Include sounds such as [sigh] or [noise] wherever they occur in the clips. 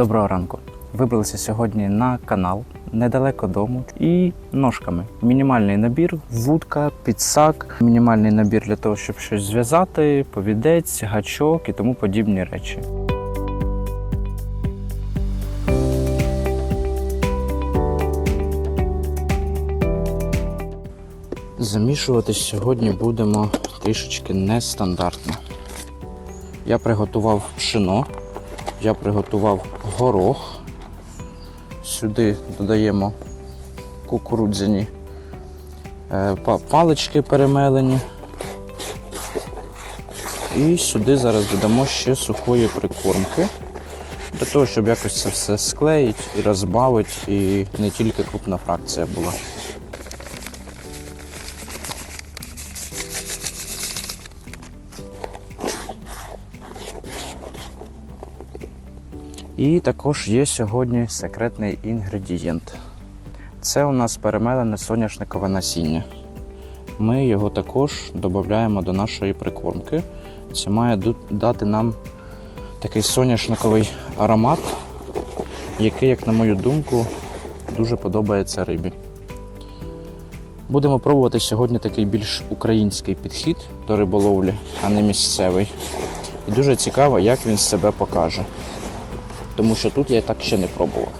Доброго ранку. Вибралися сьогодні на канал недалеко дому і ножками. Мінімальний набір, вудка, підсак, мінімальний набір для того, щоб щось зв'язати, повідець, гачок і тому подібні речі. Замішувати сьогодні будемо трішечки нестандартно. Я приготував пшено, я приготував горох. Сюди додаємо кукурудзяні е, палички перемелені. І сюди зараз додамо ще сухої прикормки. Для того, щоб якось це все склеїть і розбавити, і не тільки крупна фракція була. І також є сьогодні секретний інгредієнт. Це у нас перемелене соняшникове насіння. Ми його також додаємо до нашої прикормки. Це має дати нам такий соняшниковий аромат, який, як на мою думку, дуже подобається рибі. Будемо пробувати сьогодні такий більш український підхід до риболовлі, а не місцевий. І дуже цікаво, як він себе покаже тому що тут я так ще не пробував.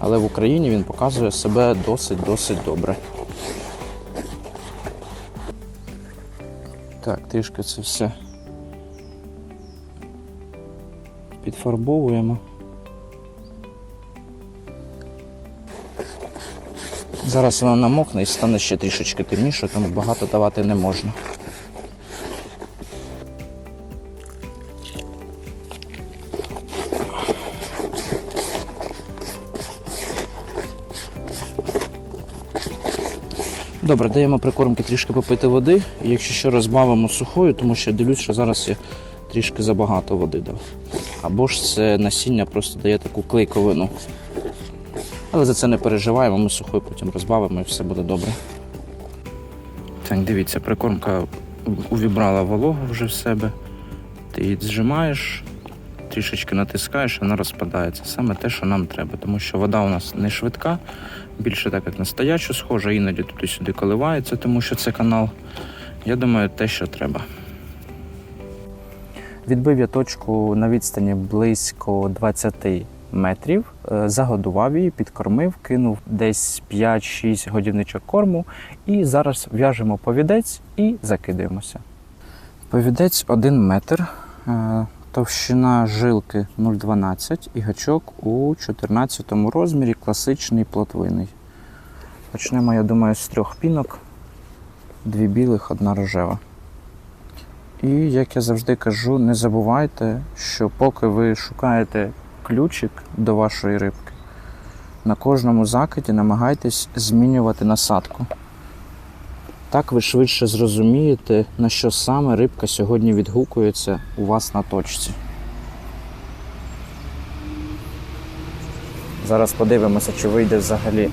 Але в Україні він показує себе досить-досить добре. Так, трішки це все підфарбовуємо. Зараз воно намокне і стане ще трішечки темніше, тому багато давати не можна. Добре, даємо прикормки трішки попити води. Якщо що розбавимо сухою, тому що я дивлюсь, що зараз я трішки забагато води дав. Або ж це насіння просто дає таку клейковину. Але за це не переживаємо, ми сухою потім розбавимо і все буде добре. Так, дивіться, прикормка увібрала вологу вже в себе. Ти її зжимаєш, трішечки натискаєш, вона розпадається. Саме те, що нам треба, тому що вода у нас не швидка, більше так як на стоячу схожа, іноді туди-сюди коливається, тому що це канал. Я думаю, те, що треба. Відбив я точку на відстані близько 20 метрів, е, загодував її, підкормив, кинув десь 5-6 годівничок корму. І зараз в'яжемо повідець і закидаємося. Повідець 1 метр, е, товщина жилки 0,12 і гачок у 14 розмірі, класичний плотвиний. Почнемо, я думаю, з трьох пінок, дві білих, одна рожева. І як я завжди кажу, не забувайте, що поки ви шукаєте ключик до вашої рибки, на кожному закиді намагайтесь змінювати насадку. Так ви швидше зрозумієте, на що саме рибка сьогодні відгукується у вас на точці. Зараз подивимося, чи вийде взагалі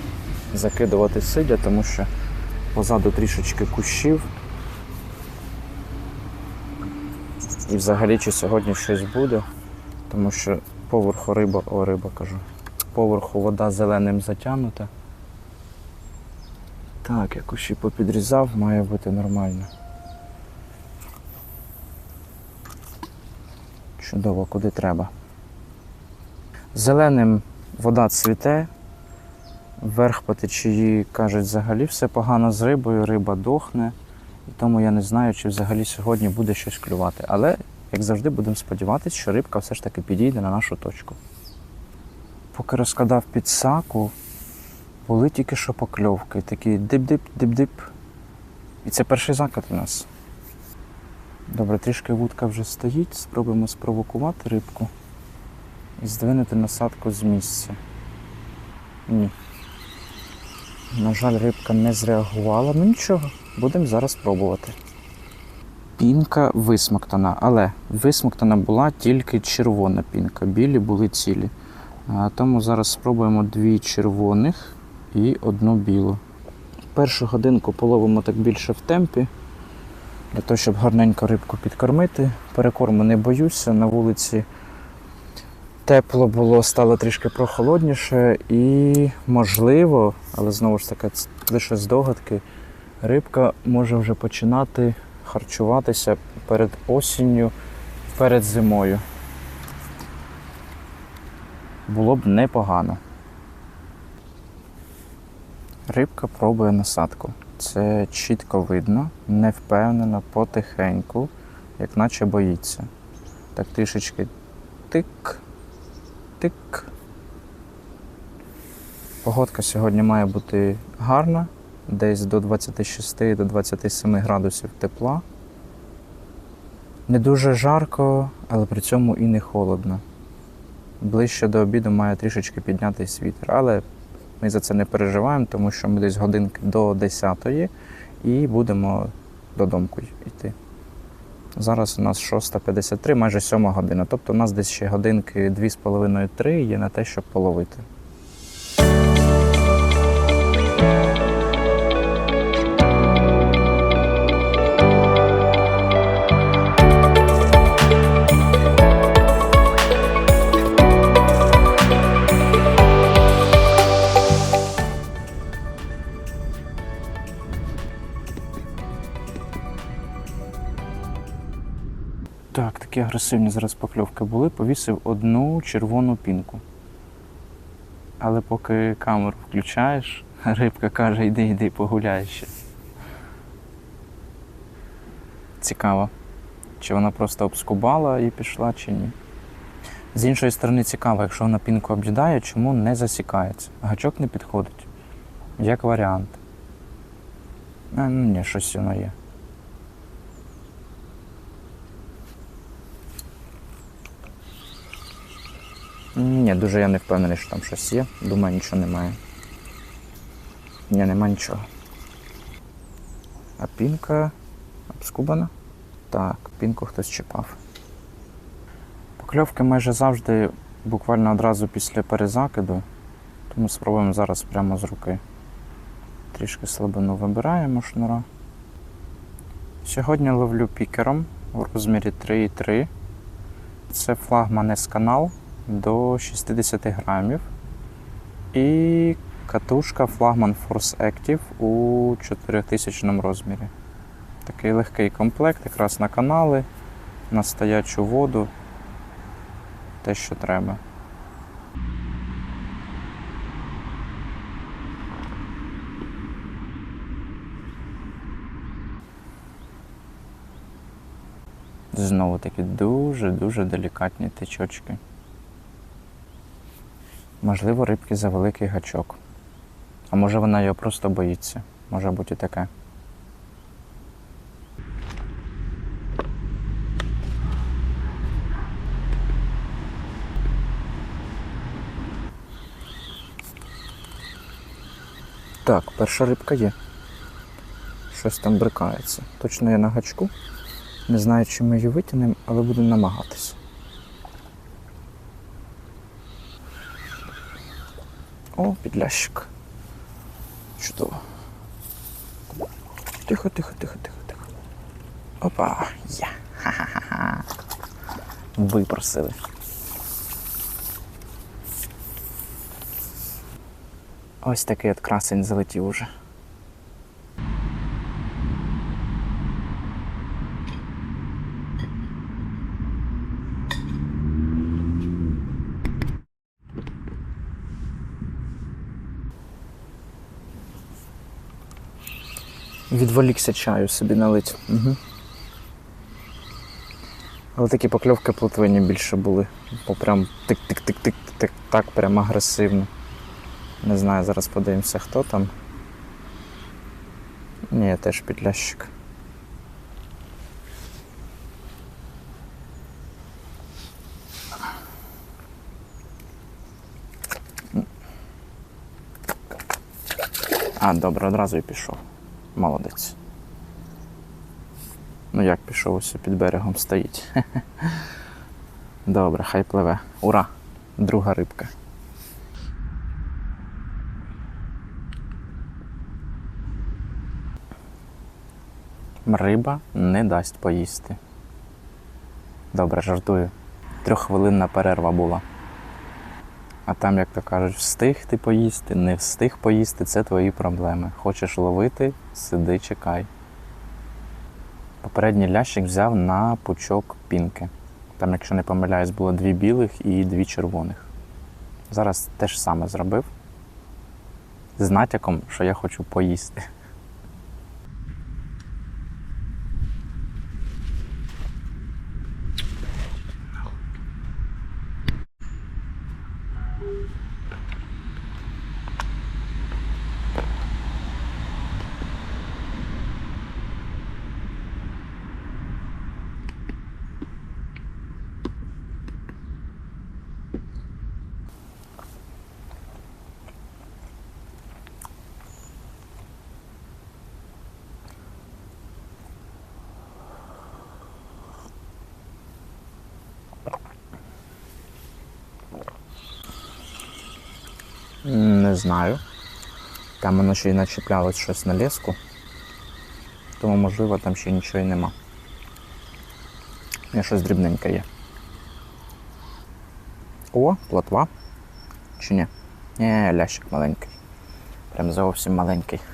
закидувати сидя, тому що позаду трішечки кущів. І взагалі чи сьогодні щось буде, тому що поверху риба, о, риба кажу, поверху вода зеленим затягнута. Так, я кущі попідрізав, має бути нормально. Чудово, куди треба. Зеленим вода цвіте, вверх по течії кажуть, взагалі все погано з рибою, риба дохне. І тому я не знаю, чи взагалі сьогодні буде щось клювати. Але, як завжди, будемо сподіватися, що рибка все ж таки підійде на нашу точку. Поки розкладав підсаку, були тільки що покльовки, такі дип-дип, дип-дип. І це перший закат у нас. Добре, трішки вудка вже стоїть, спробуємо спровокувати рибку і здвинути насадку з місця. Ні. На жаль, рибка не зреагувала, ну нічого, будемо зараз пробувати. Пінка висмоктана, але висмоктана була тільки червона пінка, білі були цілі. Тому зараз спробуємо дві червоних і одну білу. Першу годинку половимо так більше в темпі, для того, щоб гарненько рибку підкормити. Перекорму не боюся, на вулиці Тепло було, стало трішки прохолодніше і, можливо, але знову ж таки, це лише здогадки, рибка може вже починати харчуватися перед осінню, перед зимою. Було б непогано. Рибка пробує насадку. Це чітко видно, невпевнено, потихеньку, як наче боїться. Так трішечки тик, тик. Погодка сьогодні має бути гарна, десь до 26 до 27 градусів тепла. Не дуже жарко, але при цьому і не холодно. Ближче до обіду має трішечки піднятись вітер, але ми за це не переживаємо, тому що ми десь годинки до 10 і будемо додому йти. Зараз у нас 6.53, майже 7 година. Тобто у нас десь ще годинки 2,5-3 є на те, щоб половити. Такі агресивні зараз покльовки були. Повісив одну червону пінку. Але поки камеру включаєш, [laughs] рибка каже, йди, йди, погуляй ще. Цікаво, чи вона просто обскубала і пішла, чи ні. З іншої сторони, цікаво, якщо вона пінку об'їдає, чому не засікається? Гачок не підходить. Як варіант. А, ну ні, щось воно є. Ні, дуже я не впевнений, що там щось є. Думаю, нічого немає. Ні, нема нічого. А пінка обскубана? Так, пінку хтось чіпав. Покльовки майже завжди буквально одразу після перезакиду, тому спробуємо зараз прямо з руки. Трішки слабину вибираємо шнура. Сьогодні ловлю пікером у розмірі 3,3. Це флагман S-канал до 60 грамів. І катушка флагман Force Active у 4000 розмірі. Такий легкий комплект, якраз на канали, на стоячу воду. Те, що треба. Знову такі дуже-дуже делікатні течочки. Можливо, рибки за великий гачок. А може вона його просто боїться. Може бути і таке. Так, перша рибка є. Щось там брикається. Точно я на гачку. Не знаю, чи ми її витягнемо, але будемо намагатися. О, підлящик. Чудово. Тихо, тихо, тихо, тихо, тихо. Опа, є. Ха-ха-ха. Випросили. Ось такий от красень залетів уже. Відволікся чаю собі налить. Угу. Але такі покльовки плотвині більше були. Бо прям тик-тик-тик-тик-тик, так прям агресивно. Не знаю, зараз подивимося, хто там. Ні, теж підлящик. А, добре, одразу і пішов. Молодець. Ну як пішов, ось під берегом стоїть. [laughs] Добре, хай пливе. Ура! Друга рибка. Риба не дасть поїсти. Добре, жартую. Трьоххвилинна перерва була. А там, як то кажуть, встиг ти поїсти, не встиг поїсти це твої проблеми. Хочеш ловити, сиди, чекай. Попередній лящик взяв на пучок пінки. Там, якщо не помиляюсь, було дві білих і дві червоних. Зараз те ж саме зробив. З натяком, що я хочу поїсти. Не знаю. Там воно ще й начіплялось щось на леску. Тому, можливо, там ще нічого і нема. Я щось дрібненьке є. О, плотва. Чи ні? Ні, лящик маленький. Прям зовсім маленький. [laughs]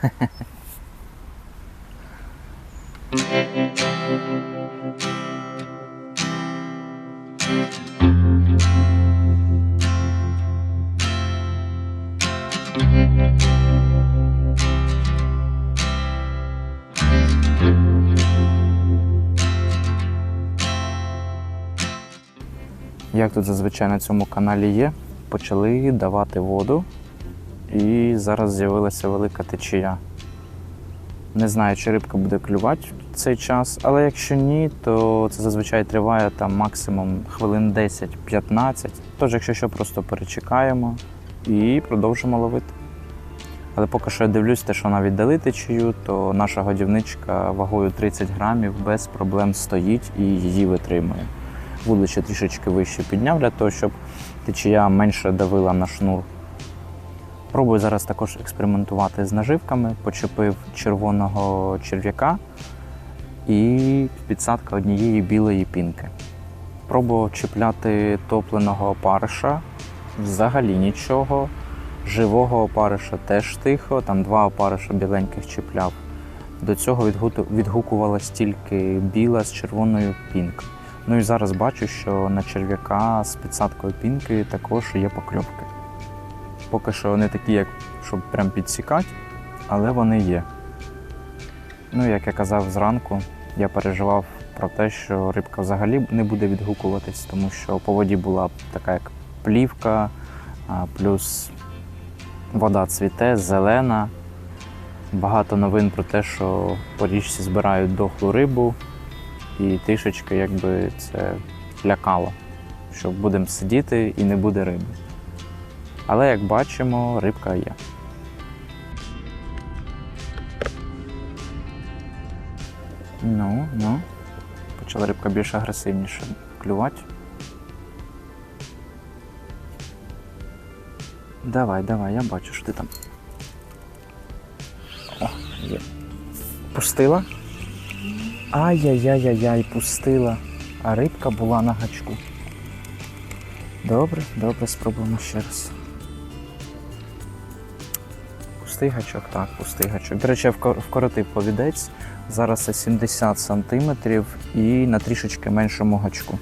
Як тут зазвичай на цьому каналі є, почали давати воду, і зараз з'явилася велика течія. Не знаю, чи рибка буде клювати в цей час, але якщо ні, то це зазвичай триває там максимум хвилин 10-15. Тож, якщо що, просто перечекаємо і продовжимо ловити. Але поки що я дивлюсь, те, що навіть дали течію, то наша годівничка вагою 30 грамів без проблем стоїть і її витримує. Вудлище трішечки вище підняв для того, щоб течія менше давила на шнур. Пробую зараз також експериментувати з наживками. Почепив червоного черв'яка і підсадка однієї білої пінки. Пробував чіпляти топленого опариша, взагалі нічого. Живого опариша теж тихо, там два опариша біленьких чіпляв. До цього відгукувалась тільки біла з червоною пінкою. Ну і зараз бачу, що на черв'яка з підсадкою пінки також є покльовки. Поки що не такі, як щоб прям підсікати, але вони є. Ну, як я казав зранку, я переживав про те, що рибка взагалі не буде відгукуватись, тому що по воді була така як плівка, плюс вода цвіте, зелена. Багато новин про те, що по річці збирають дохлу рибу, і трішечки якби це лякало, що будемо сидіти і не буде риби. Але як бачимо, рибка є. Ну, ну. Почала рибка більш агресивніше клювати. Давай, давай, я бачу, що ти там. О, є. Пустила? Ай-яй-яй-яй, пустила. А рибка була на гачку. Добре, добре, спробуємо ще раз. Пустий гачок, так, пустий гачок. До речі, я вкоротив повідець. Зараз це 70 см і на трішечки меншому гачку.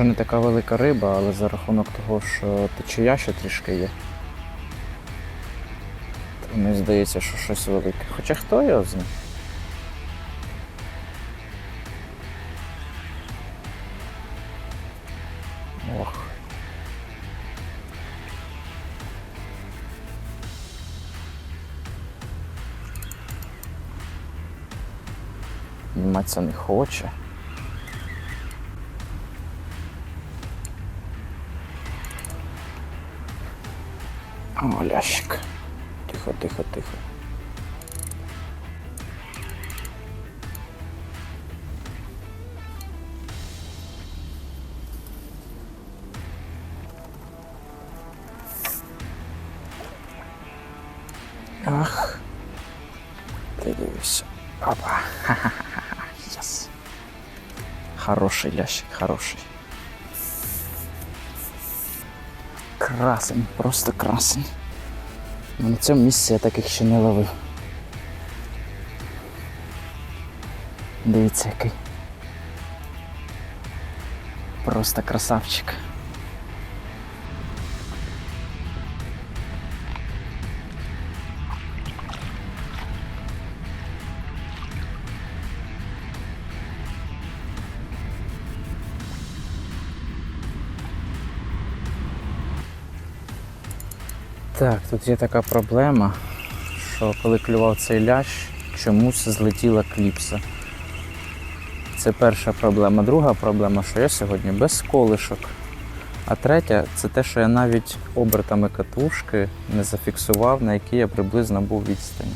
Може не така велика риба, але за рахунок того, що течія ще трішки є. То мені здається, що щось велике. Хоча хто його знає? Ох. Не хоче. О. Тихо, тихо, тихо. Ах. Ти дивишся. Опа. [laughs] Ха-ха-ха. Yes. Хороший лящик, хороший. Красень, просто красень. Ну, На цьому місці я таких ще не ловив. Дивіться який. Просто красавчик. Так, тут є така проблема, що коли клював цей лящ, чомусь злетіла кліпса. Це перша проблема. Друга проблема, що я сьогодні без колишок. А третя це те, що я навіть обертами катушки не зафіксував, на якій я приблизно був відстані.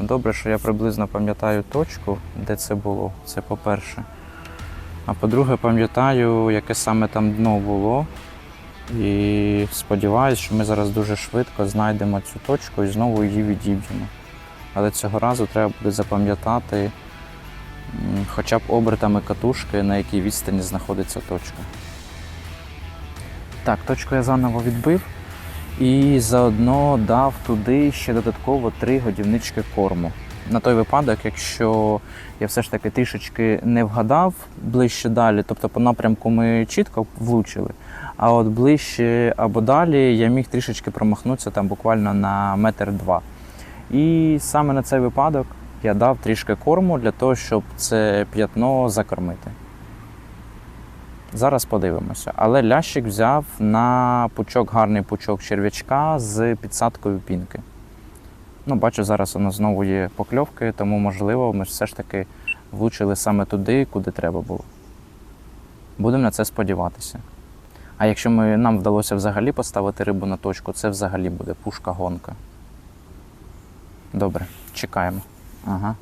Ну, Добре, що я приблизно пам'ятаю точку, де це було. Це по-перше. А по-друге, пам'ятаю, яке саме там дно було. І сподіваюся, що ми зараз дуже швидко знайдемо цю точку і знову її відіб'ємо. Але цього разу треба буде запам'ятати хоча б обертами катушки, на якій відстані знаходиться точка. Так, точку я заново відбив і заодно дав туди ще додатково три годівнички корму. На той випадок, якщо я все ж таки трішечки не вгадав ближче далі, тобто по напрямку ми чітко влучили, а от ближче або далі я міг трішечки промахнутися там буквально на метр два. І саме на цей випадок я дав трішки корму для того, щоб це п'ятно закормити. Зараз подивимося. Але лящик взяв на пучок, гарний пучок черв'ячка з підсадкою пінки. Ну, бачу, зараз воно знову є покльовки, тому можливо ми все ж таки влучили саме туди, куди треба було. Будемо на це сподіватися. А якщо ми, нам вдалося взагалі поставити рибу на точку, це взагалі буде пушка-гонка. Добре, чекаємо. Ага.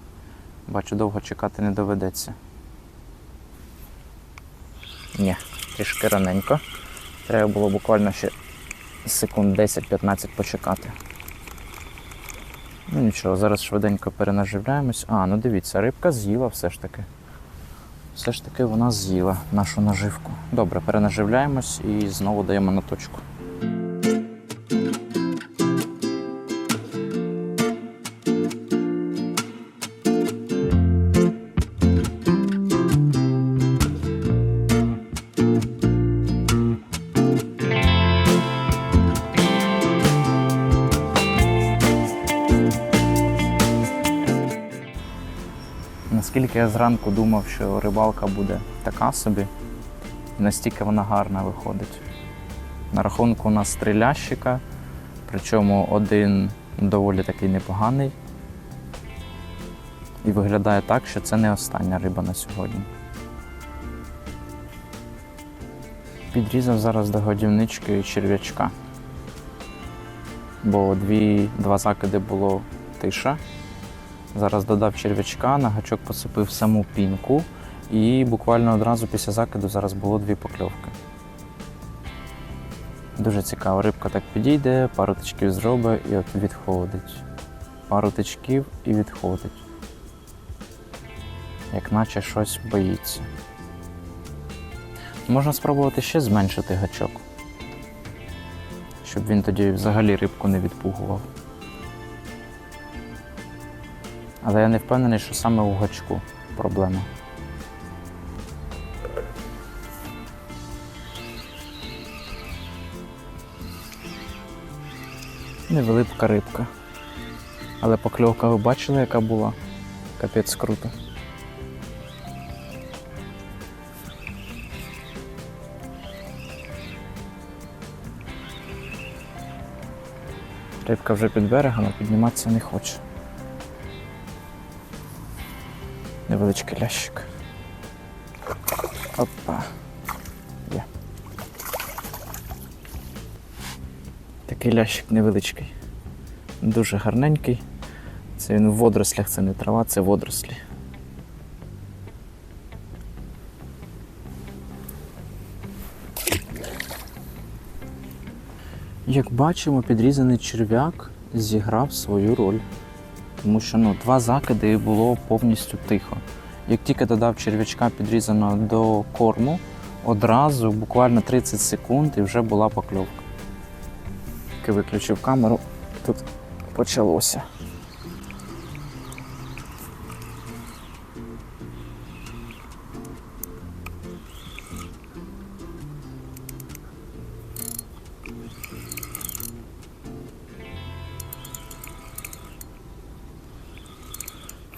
Бачу, довго чекати не доведеться. Ні, трішки раненько. Треба було буквально ще секунд 10-15 почекати. Ну нічого, зараз швиденько перенаживляємось. А, ну дивіться, рибка з'їла все ж таки. Все ж таки вона з'їла нашу наживку. Добре, перенаживляємось і знову даємо на точку. Я зранку думав, що рибалка буде така собі, настільки вона гарна виходить. На рахунку у нас три лящика, причому один доволі такий непоганий. І виглядає так, що це не остання риба на сьогодні. Підрізав зараз до годівнички черв'ячка. Бо дві, два закиди було тиша. Зараз додав черв'ячка, на гачок посипив саму пінку, і буквально одразу після закиду зараз було дві покльовки. Дуже цікаво, рибка так підійде, пару тичків зробить і от відходить. Пару тичків і відходить. Як наче щось боїться. Можна спробувати ще зменшити гачок, щоб він тоді взагалі рибку не відпугував. Але я не впевнений, що саме у гачку проблема. Невелика рибка. Але покльовка ви бачили, яка була? Капець круто. Рибка вже під берегом, а підніматися не хоче. Невеличкий лящик. Опа. Є. Такий лящик невеличкий. Дуже гарненький. Це він в водорослях, це не трава, це водорослі. Як бачимо, підрізаний черв'як зіграв свою роль. Тому що ну, два закиди і було повністю тихо. Як тільки додав черв'ячка підрізаного до корму, одразу буквально 30 секунд і вже була покльовка. Тільки виключив камеру, тут почалося.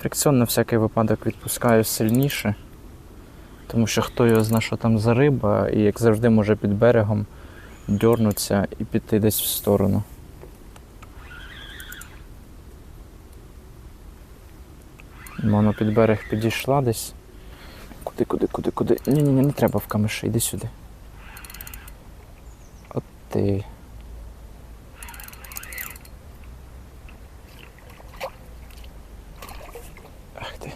Фрикціон на всякий випадок відпускаю сильніше, тому що хто його знає, що там за риба, і як завжди може під берегом дьорнутися і піти десь в сторону. Воно під берег підійшла десь. Куди, куди, куди, куди? Ні, ні, ні, не треба в камиші, йди сюди. От ти. Ах ти.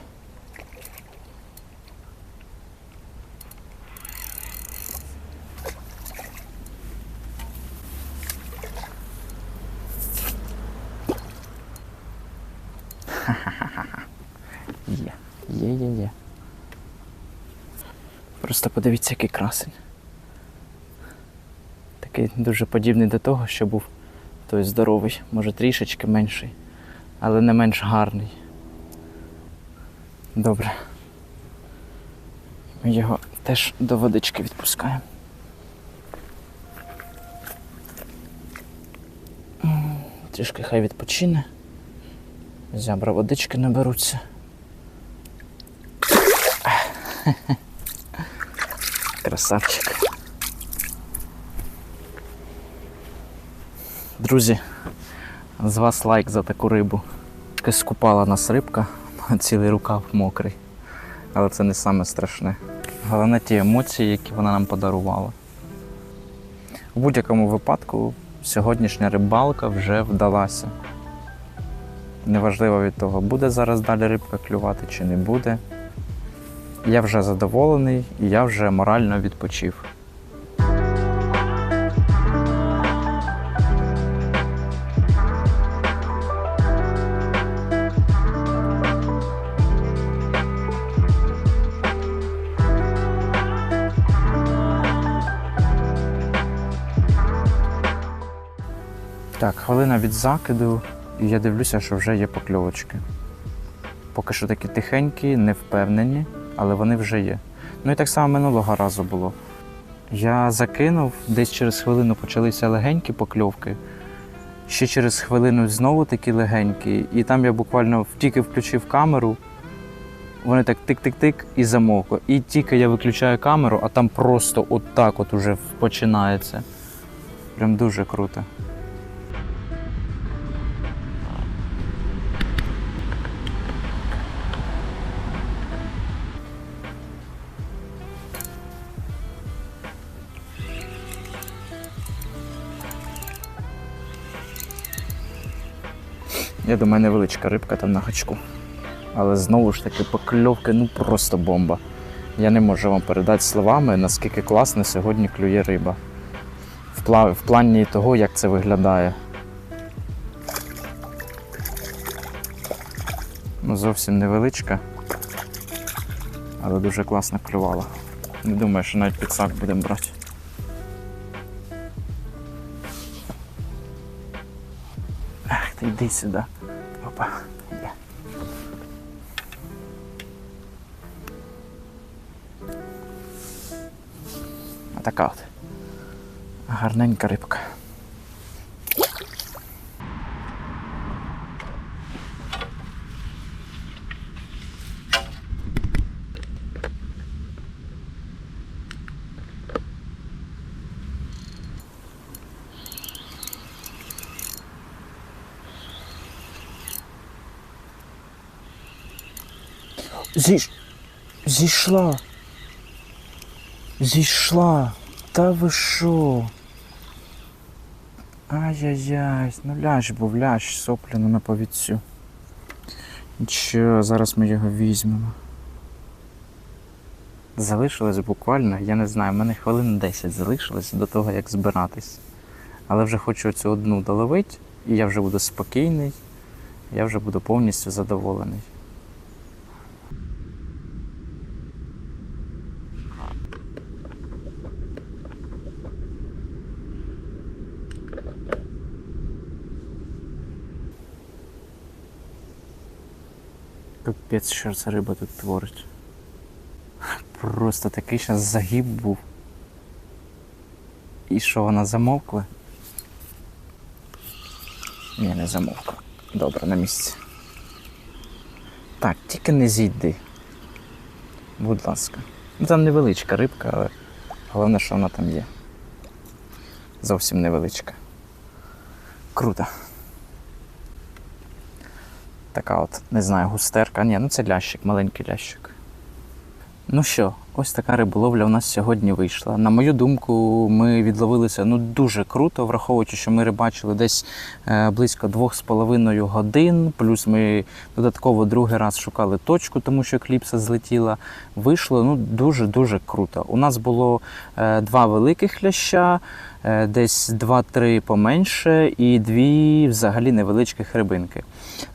Є, є, є, є. Просто подивіться, який красень. Такий дуже подібний до того, що був той здоровий, може трішечки менший, але не менш гарний. Добре. Ми його теж до водички відпускаємо. Трішки хай відпочине. Зябра водички наберуться. Красавчик. Друзі, з вас лайк за таку рибу. Якось скупала нас рибка, [laughs] цілий рукав мокрий. Але це не саме страшне. Головне ті емоції, які вона нам подарувала. У будь-якому випадку сьогоднішня рибалка вже вдалася. Неважливо від того, буде зараз далі рибка клювати чи не буде. Я вже задоволений і я вже морально відпочив. Так, хвилина від закиду, і я дивлюся, що вже є покльовочки. Поки що такі тихенькі, не впевнені, але вони вже є. Ну і так само минулого разу було. Я закинув, десь через хвилину почалися легенькі покльовки. Ще через хвилину знову такі легенькі, і там я буквально тільки включив камеру, вони так тик-тик-тик і замовкло. І тільки я виключаю камеру, а там просто отак от уже починається. Прям дуже круто. Я думаю, невеличка рибка там на гачку. Але знову ж таки, покльовки ну просто бомба. Я не можу вам передати словами, наскільки класно сьогодні клює риба. В, в плані того, як це виглядає. Ну, зовсім невеличка, але дуже класно клювала. Не думаю, що навіть підсак будемо брати. Ах, ти йди сюди. Опа. Є. Отака от. Гарненька рибка. Зійш... Зійшла. Зійшла. Та ви що? Ай-яй-яй, ну лящ був, лящ, сопляно на повідцю. Нічого, зараз ми його візьмемо. Залишилось буквально, я не знаю, в мене хвилин 10 залишилось до того, як збиратись. Але вже хочу цю одну доловити, і я вже буду спокійний, я вже буду повністю задоволений. Капець, що ця риба тут творить. Просто такий зараз загиб був. І що вона замовкла? Ні, не замовкла. Добре, на місці. Так, тільки не зійди. Будь ласка. Ну там невеличка рибка, але головне, що вона там є. Зовсім невеличка. Круто. Така от, не знаю, густерка. Ні, ну це лящик, маленький лящик. Ну що, ось така риболовля у нас сьогодні вийшла. На мою думку, ми відловилися ну дуже круто, враховуючи, що ми рибачили десь е, близько 2,5 годин. Плюс ми додатково другий раз шукали точку, тому що кліпса злетіла. Вийшло ну дуже дуже круто. У нас було е, два великих ляща, е, десь 2-3 поменше, і дві взагалі невеличких рибинки.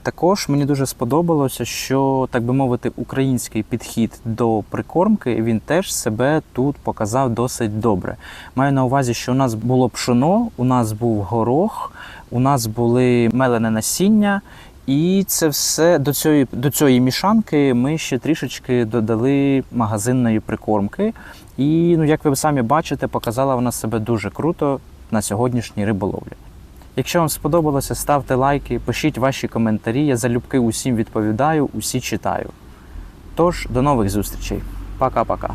Також мені дуже сподобалося, що, так би мовити, український підхід до прикормки він теж себе тут показав досить добре. Маю на увазі, що у нас було пшоно, у нас був горох, у нас були мелене насіння. І це все до цієї, до цієї мішанки ми ще трішечки додали магазинної прикормки. І, ну, як ви самі бачите, показала вона себе дуже круто на сьогоднішній риболовлі. Якщо вам сподобалося, ставте лайки, пишіть ваші коментарі. Я залюбки усім відповідаю, усі читаю. Тож, до нових зустрічей. Пока-пока.